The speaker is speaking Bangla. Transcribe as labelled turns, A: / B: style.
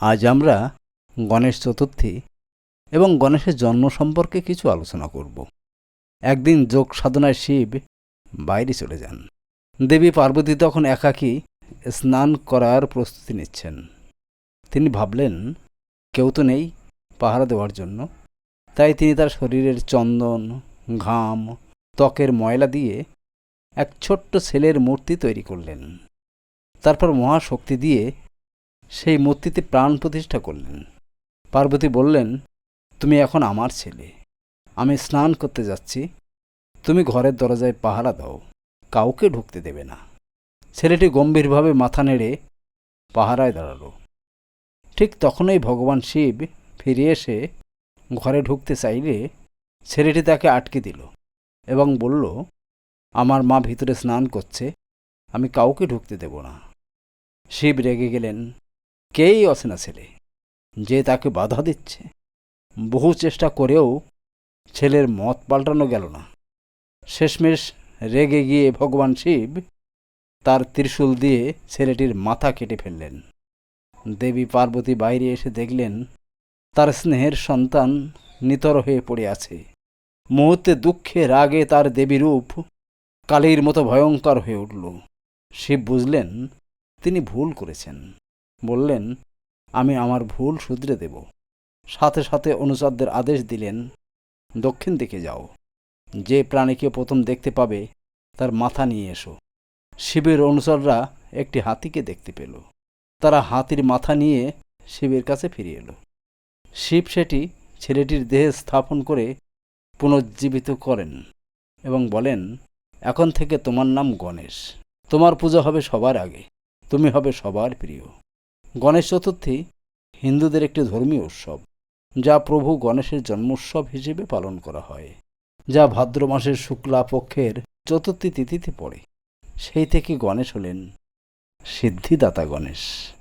A: আজ আমরা গণেশ চতুর্থী এবং গণেশের জন্ম সম্পর্কে কিছু আলোচনা করব। একদিন যোগ সাধনায় শিব বাইরে চলে যান। দেবী পার্বতী তখন একাকী স্নান করার প্রস্তুতি নিচ্ছেন। তিনি ভাবলেন, কেউ তো নেই পাহারা দেওয়ার জন্য। তাই তিনি তার শরীরের চন্দন, ঘাম, ত্বকের ময়লা দিয়ে এক ছোট্ট ছেলের মূর্তি তৈরি করলেন। তারপর মহাশক্তি দিয়ে সেই মূর্তিতে প্রাণ প্রতিষ্ঠা করলেন। পার্বতী বললেন, তুমি এখন আমার ছেলে। আমি স্নান করতে যাচ্ছি। তুমি ঘরের দরজায় পাহারা দাও। কাউকে ঢুকতে দেবে না। ছেলেটি গম্ভীরভাবে মাথা নেড়ে পাহারায় দাঁড়াল। ঠিক তখনই ভগবান শিব ফিরে এসে ঘরে ঢুকতে চাইলে ছেলেটি তাকে আটকে দিল এবং বলল, আমার মা ভিতরে স্নান করছে। আমি কাউকে ঢুকতে দেব না। শিব রেগে গেলেন। কেই অচেনা ছেলে যে তাকে বাধা দিচ্ছে। বহু চেষ্টা করেও ছেলের মত পাল্টানো গেল না। শেষমেশ রেগে গিয়ে ভগবান শিব তার ত্রিশূল দিয়ে ছেলেটির মাথা কেটে ফেললেন। দেবী পার্বতী বাইরে এসে দেখলেন তার স্নেহের সন্তান নিতর হয়ে পড়ে আছে। মুহূর্তে দুঃখে রাগে তার দেবী রূপ কালীর মতো ভয়ঙ্কর হয়ে উঠল। শিব বুঝলেন, তিনি ভুল করেছেন। বললেন, আমি আমার ভুল শুধরে দেব। সাথে সাথে অনুচরদের আদেশ দিলেন, দক্ষিণ দিকে যাও। যে প্রাণীকে প্রথম দেখতে পাবে, তার মাথা নিয়ে এসো। শিবের অনুচররা একটি হাতিকে দেখতে পেল। তারা হাতির মাথা নিয়ে শিবের কাছে ফিরে এলো। শিব সেটি ছেলেটির দেহে স্থাপন করে পুনর্জীবিত করেন এবং বলেন, এখন থেকে তোমার নাম গণেশ। তোমার পূজা হবে সবার আগে। তুমি হবে সবার প্রিয়। গণেশ চতুর্থী হিন্দুদের একটি ধর্মীয় উৎসব, যা প্রভু গণেশের জন্মোৎসব হিসেবে পালন করা হয়, যা ভাদ্র মাসের শুক্লা পক্ষের চতুর্থী তিথিতে পড়ে। সেই থেকে গণেশ হলেন সিদ্ধিদাতা গণেশ।